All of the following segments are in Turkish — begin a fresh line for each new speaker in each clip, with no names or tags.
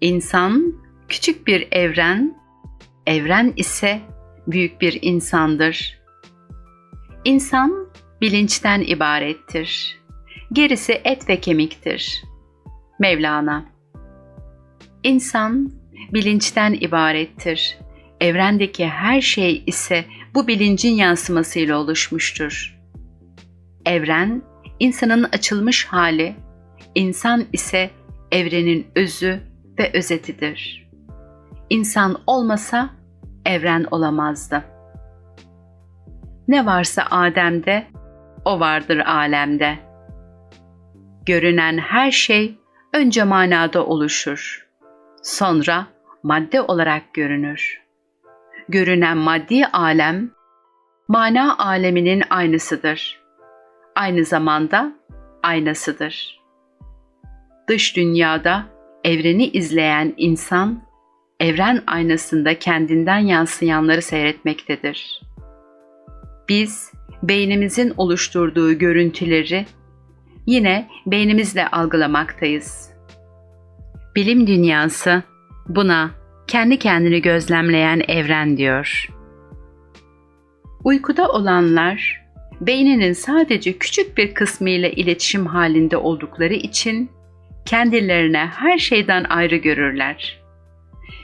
İnsan küçük bir evren, evren ise büyük bir insandır. İnsan bilinçten ibarettir. Gerisi et ve kemiktir. Mevlana İnsan bilinçten ibarettir. Evrendeki her şey ise bu bilincin yansımasıyla oluşmuştur. Evren, insanın açılmış hali, insan ise evrenin özü ve özetidir. İnsan olmasa evren olamazdı. Ne varsa Adem'de, o vardır alemde. Görünen her şey önce manada oluşur. Sonra madde olarak görünür. Görünen maddi alem, mana aleminin aynısıdır. Aynı zamanda aynasıdır. Dış dünyada evreni izleyen insan, evren aynasında kendinden yansıyanları seyretmektedir. Biz, beynimizin oluşturduğu görüntüleri yine beynimizle algılamaktayız. Bilim dünyası buna kendi kendini gözlemleyen evren diyor. Uykuda olanlar beyninin sadece küçük bir kısmı ile iletişim halinde oldukları için kendilerine her şeyden ayrı görürler.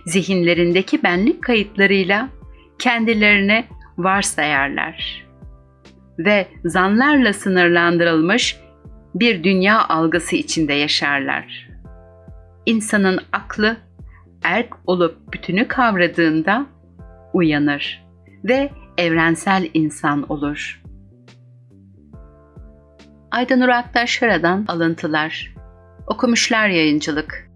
Zihinlerindeki benlik kayıtlarıyla kendilerini varsayarlar ve zanlarla sınırlandırılmış bir dünya algısı içinde yaşarlar. İnsanın aklı erk olup bütünü kavradığında uyanır ve evrensel insan olur. Aydanur Aktaş Şara'dan alıntılar. Okumuşlar Yayıncılık